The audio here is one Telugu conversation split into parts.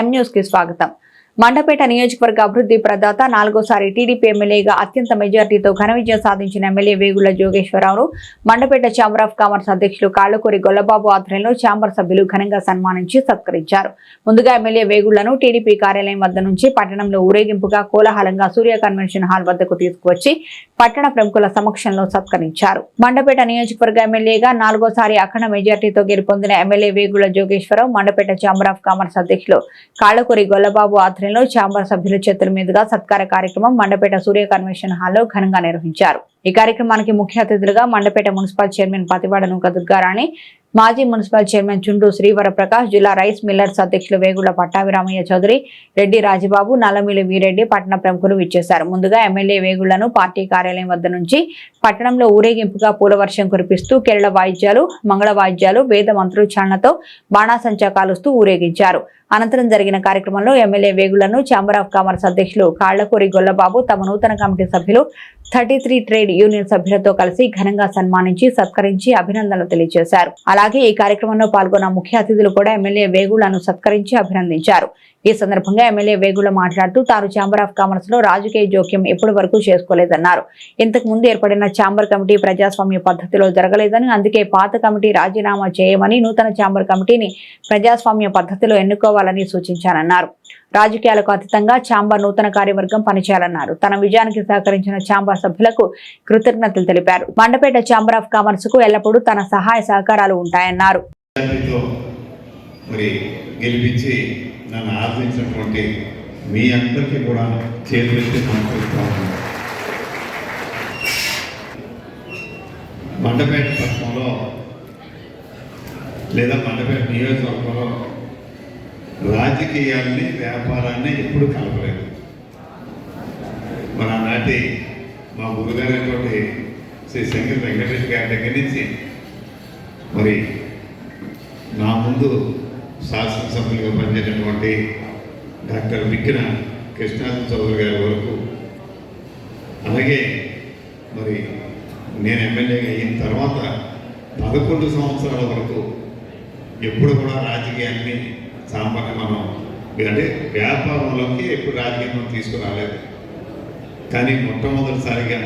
ఎం న్యూస్కి స్వాగతం. మండపేట నియోజకవర్గ అభివృద్ధి ప్రదాత నాలుగోసారి టీడీపీ ఎమ్మెల్యేగా అత్యంత మెజార్టీతో ఘన విజయం సాధించిన ఎమ్మెల్యే వేగుల జోగేశ్వరరావును మండపేట ఛాంబర్ ఆఫ్ కామర్స్ అధ్యక్షులు కాళ్ళకూరి గొల్లబాబు ఆధ్వర్యంలో ఛాంబర్ సభ్యులు ఘనంగా సన్మానించి సత్కరించారు. ముందుగా ఎమ్మెల్యే వేగుళ్ళను టీడీపీ కార్యాలయం వద్ద నుంచి పట్టణంలో ఊరేగింపుగా కోలాహలంగా సూర్య కన్వెన్షన్ హాల్ వద్దకు తీసుకువచ్చి పట్టణ ప్రముఖుల సమక్షంలో సత్కరించారు. మండపేట నియోజకవర్గ ఎమ్మెల్యేగా నాలుగోసారి అఖండ మెజార్టీతో గెలుపొందిన MLA Vegulla Jogeswara Rao Mandapeta chamber of commerce అధ్యక్షులు కాళ్ళకూరి గొల్లబాబు ఆధ్వర్యంలో ఛాంబర్ సభ్యుల చేతుల మీదుగా సత్కార కార్యక్రమం మండపేట సూర్య కన్వెన్షన్ హాల్లో ఘనంగా నిర్వహించారు. ఈ కార్యక్రమానికి ముఖ్య అతిథులుగా మండపేట మున్సిపల్ చైర్మన్ పతివాడ నూక దుర్గారాణి మాజీ మున్సిపల్ చైర్మన్ చుండు శ్రీవర ప్రకాష్ జిల్లా రైస్ మిల్లర్స్ అధ్యక్షులు వేగుళ్ళ పట్టాభిరామయ్య చౌదరి రెడ్డి రాజబాబు నల్లమిలి వీరెడ్డి పట్టణ ప్రముఖులు విచ్చేశారు. ముందుగా ఎమ్మెల్యే వేగుళ్ళను పార్టీ కార్యాలయం వద్ద నుంచి పట్టణంలో ఊరేగింపుగా పూలవర్షం కురిపిస్తూ కేరళ వాయిద్యాలు మంగళ వాయిద్యాలు వేద మంత్రోచ్చారణతో బాణాసంచా కాలుస్తూ ఊరేగించారు. అనంతరం జరిగిన కార్యక్రమంలో ఎమ్మెల్యే వేగుళ్ళను ఛాంబర్ ఆఫ్ కామర్స్ అధ్యక్షులు కాళ్ళకూరి గొల్లబాబు తమ నూతన కమిటీ సభ్యులు థర్టీ త్రీ ట్రేడ్ యూనియన్ సభ్యులతో కలిసి ఘనంగా సన్మానించి సత్కరించి అభినందనలు తెలియజేశారు. అలాగే ఈ కార్యక్రమంలో పాల్గొన్న ముఖ్య అతిథులు కూడా ఎమ్మెల్యే వేగులను సత్కరించి అభినందించారు. ఈ సందర్భంగా ఎమ్మెల్యే వేగుల మాట్లాడుతూ తాను ఛాంబర్ ఆఫ్ కామర్స్లో రాజకీయ జోక్యం ఎప్పటి వరకు చేసుకోలేదన్నారు. ఇంతకు ముందు ఏర్పడిన ఛాంబర్ కమిటీ ప్రజాస్వామ్య పద్ధతిలో జరగలేదని అందుకే పాత కమిటీ రాజీనామా చేయమని నూతన ఛాంబర్ కమిటీని ప్రజాస్వామ్య పద్ధతిలో ఎన్నుకోవాలని సూచించారన్నారు రాజకీయాలకు అతీతంగా ఛాంబర్ నూతన కార్యవర్గం పనిచేయాలన్నారు. తన విజయానికి సహకరించిన ఛాంబర్ సభ్యులకు కృతజ్ఞతలు తెలిపారు. మండపేట ఛాంబర్ ఆఫ్ కామర్స్కు ఎల్లప్పుడూ తన సహాయ సహకారాలు ఉంటాయన్నారు. గెలిపించి నన్ను ఆదరించినటువంటి మీ అందరికీ కూడా చేతులెత్తి నమస్కరిస్తాను మండపేట పట్టణంలో లేదా మండపేట నియోజకవర్గంలో రాజకీయాల్ని వ్యాపారాన్ని ఎప్పుడు కలపలేదు. మన నాటి మా గురుగారైనటువంటి శ్రీ శంకర్ వెంకటేష్ గారి దగ్గర నుంచి మరి నా ముందు శాసనసభ్యులుగా పనిచేసినటువంటి డాక్టర్ బిక్కిన కృష్ణాసన చౌదరి గారి వరకు అలాగే మరి నేను ఎమ్మెల్యేగా అయిన తర్వాత పదకొండు సంవత్సరాల వరకు ఎప్పుడు కూడా రాజకీయాన్ని సాంబార్ని మనం అంటే వ్యాపారంలోకి ఎప్పుడు రాజకీయం మనం తీసుకురాలేదు. కానీ మొట్టమొదటిసారిగా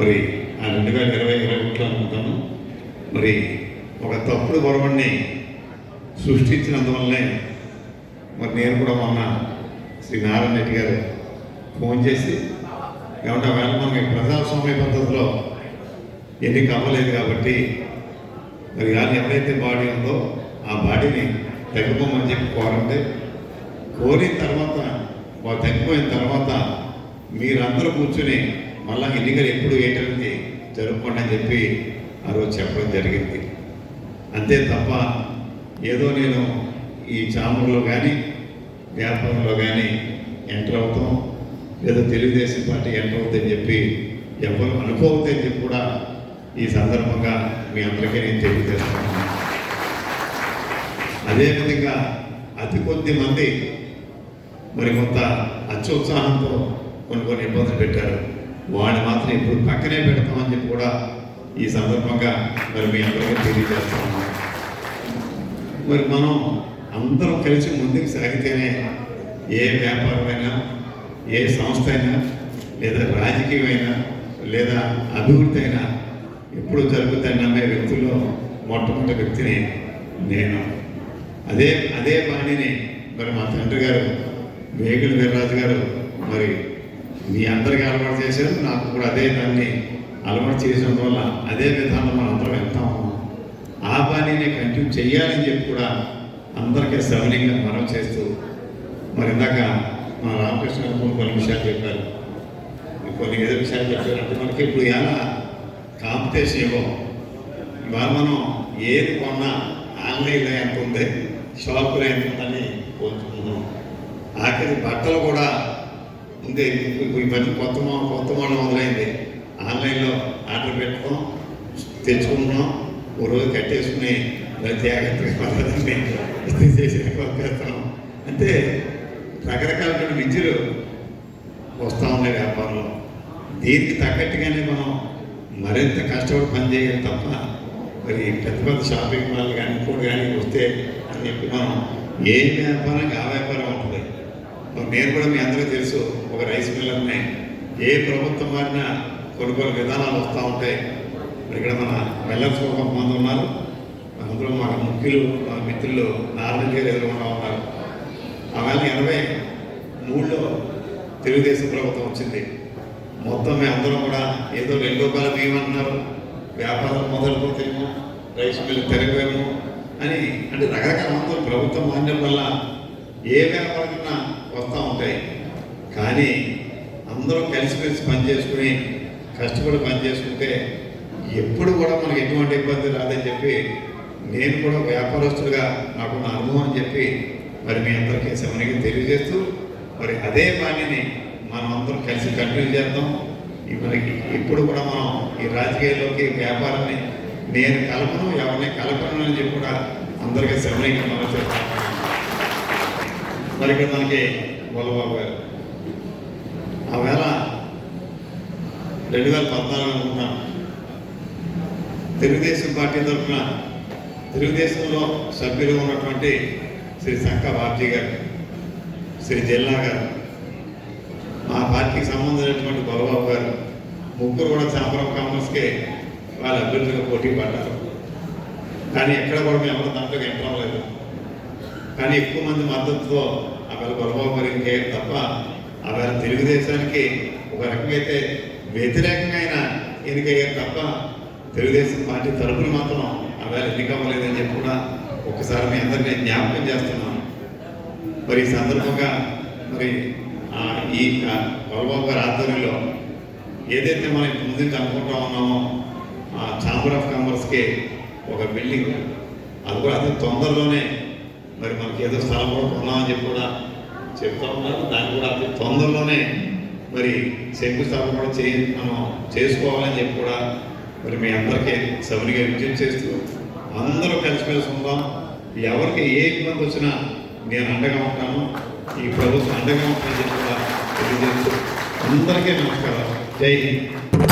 మరి ఆ రెండు వేల ఇరవై ఇరవై ఒకటిలో అనుకుంటాను. మరి ఒక తప్పుడు గొడవని సృష్టించినందువల్లనే మరి నేను కూడా మొన్న శ్రీ నారాయణ రెడ్డి గారు ఫోన్ చేసి ఏమంటే వేళ మనకి ప్రజాస్వామ్య పద్ధతిలో ఎన్నిక అవ్వలేదు కాబట్టి మరి కానీ ఎవరైతే బాడీ ఉందో ఆ బాడీని తగ్గిపోమని చెప్పి కోరండి కోరిన తర్వాత వాళ్ళు తగ్గిపోయిన తర్వాత మీరందరూ కూర్చుని మళ్ళా ఎన్నికలు ఎప్పుడు ఏంటనేది జరుపుకోండి అని చెప్పి ఆ రోజు చెప్పడం జరిగింది. అంతే తప్ప ఏదో నేను ఈ చాములో కానీ వ్యాపారంలో కానీ ఎంటర్ అవుతాం లేదా తెలుగుదేశం పార్టీ ఎంటర్ అవుతుందని చెప్పి ఎవరు అనుకోవద్దని చెప్పి కూడా ఈ సందర్భంగా మీ అందరికీ నేను తెలియజేస్తున్నాను. అదేవిధంగా అతి కొద్ది మంది మరి కొంత అత్యుత్సాహంతో కొన్ని కొన్ని ఇబ్బందులు పెట్టారు. వాడిని మాత్రం ఇప్పుడు పక్కనే పెడతామని చెప్పి కూడా ఈ సందర్భంగా మరి మీ అందరికీ తెలియజేస్తాము మరి మనం అందరం కలిసి ముందుకు సాగితేనే ఏ వ్యాపారమైనా ఏ సంస్థ అయినా లేదా రాజకీయమైనా లేదా అభివృద్ధి అయినా ఎప్పుడు జరుగుతాయి నమ్మే వ్యక్తుల్లో మొట్టమొదటి వ్యక్తిని నేను. అదే అదే బాణిని. మరి మా తండ్రి గారు వేగుల వీర్రాజు గారు మరి మీ అందరికీ అలవాటు చేశారు. నాకు కూడా అదే దాన్ని అలవాటు చేసిన వల్ల అదే విధానం మనం అందరం వెళ్తాము ఆ బాణిని కంటిన్యూ చేయాలని చెప్పి కూడా అందరికీ సవనీయంగా మనం చేస్తూ మరి ఇందాక మా రామకృష్ణ కొన్ని విషయాలు చెప్పారు. కొన్ని ఏదో విషయాలు చెప్పారు. అంటే మనకి ఇప్పుడు ఎలా కాంపిటీషన్ ఇవ్వం. ఇవాళ మనం ఏది కొన్నా ఆన్లైన్లో ఎంత ఉంది? షాపులో ఎంత ఉందని కోరుకుంటున్నాం ఆఖరి బట్టలు కూడా ఉంది ఈ మధ్య కొత్త కొత్త మోడల్ మొదలైంది. ఆన్లైన్లో ఆర్డర్ పెట్టుకున్నాం తెచ్చుకుంటున్నాం. ఓ రోజు కట్టేసుకుని జాగ్రత్తగా పద్ధతిని ఇస్త్రీ అంటే రకరకాలైన విద్యలు వస్తూ ఉన్నాయి వ్యాపారంలో. దీనికి తగ్గట్టుగానే మనం మరింత కష్టపడి పనిచేయాలి తప్ప మరి పెద్ద పెద్ద షాపింగ్ మాల్ కానీ ఇంకోటి కానీ వస్తే చెప్పి మనం ఏ వ్యాపారానికి ఆ వ్యాపారం ఉంటుంది. నేను కూడా మీ అందరికీ తెలుసు ఒక రైస్ మిల్లర్ని ఏ ప్రభుత్వం మారినా కొన్ని కొన్ని విధానాలు వస్తూ ఉంటాయి. మరి ఇక్కడ మన వెల్లర్స్ కొంతమంది ఉన్నారు. అందులో మా ముఖ్యులు మా మిత్రులు నారాయణ ఎదురుకుండా ఉన్నారు. ఆవేళ ఎనభై మూడులో తెలుగుదేశం ప్రభుత్వం వచ్చింది. మొత్తం మేము అందరం కూడా ఏదో రెండు రూపాయల బియ్యం అంటున్నారు. వ్యాపారం మొదలుపోతేమో రైస్ మిల్లు తెరవేమో అని అంటే రకరకాల మందులు ప్రభుత్వం మారడం వల్ల ఏ వ్యాపారమైనా వస్తూ ఉంటాయి. కానీ అందరూ కలిసిమెలిసి పని చేసుకుని కష్టపడి పని చేసుకుంటే ఎప్పుడు కూడా మనకు ఎటువంటి ఇబ్బంది రాదని చెప్పి నేను కూడా వ్యాపారస్తులుగా నాకున్న అనుభవం అని చెప్పి మరి మీ అందరికీ సమనికి తెలియజేస్తూ మరి అదే బాణిని మనం అందరం కలిసి కంటిన్యూ చేద్దాం. ఇప్పటికి మనకి ఇప్పుడు కూడా మనం ఈ రాజకీయాల్లోకి వ్యాపారాన్ని నేను కలపను ఎవరిని కలపను అని చెప్పి కూడా అందరికీ సమనికి మనం చెప్తాం మరి ఇక్కడ మనకి గొల్లబాబు గారు. ఆ వేళ రెండు వేల పద్నాలుగు అనుకున్నాను తెలుగుదేశం పార్టీ తరఫున తెలుగుదేశంలో సభ్యులు ఉన్నటువంటి శ్రీ సంక బాబ్జీ గారు శ్రీ జిల్లా గారు మా పార్టీకి సంబంధించినటువంటి గొల్లబాబు గారు ముగ్గురు కూడా చాపరం ఆఫ్ కామర్స్కే వాళ్ళు అభ్యర్థులుగా పోటీ పడ్డారు. కానీ ఎక్కడ కూడా మేము ఎవరు దాంట్లోకి ఎంటర్ అవ్వలేదు కానీ ఎక్కువ మంది మద్దతుతో ఆవేళ గొల్లబాబు గారు తప్ప ఆవేళ తెలుగుదేశానికి ఒక రకంగా అయితే వ్యతిరేకంగా ఎన్నికయ్యారు తప్ప తెలుగుదేశం పార్టీ తరపున మాత్రం ఆవేళ ఎన్నికవ్వలేదని చెప్పి కూడా ఒకసారి మీ అందరికీ నేను జ్ఞాపకం చేస్తున్నాను. మరి ఈ సందర్భంగా మరి ఈ ఆ, గారి ఆధ్వర్యంలో ఏదైతే మనం ఇంత ముందు అనుకుంటా ఉన్నామో ఛాంబర్ ఆఫ్ కామర్స్కి ఒక బిల్డింగ్ అది కూడా అతి తొందరలోనే మరి మనకి ఏదో స్థలం కూడా కొన్నామని చెప్పి కూడా చెప్తా ఉన్నారు. దాన్ని కూడా అతి తొందరలోనే మరి శంకుస్థాపన కూడా చేయి మనం చేసుకోవాలని చెప్పి కూడా మరి మీ అందరికీ సభనిగా విజ్ఞప్తి చేస్తూ అందరూ కలిసిమెలిసి ఉందాం. ఎవరికి ఏ ఇబ్బంది వచ్చినా నేను అండగా ఉంటాను. ఈ ప్రభుత్వం అండగా ఉంటానని చెప్పి కూడా తెలియజేస్తూ అందరికీ నమస్కారం జై హింద్.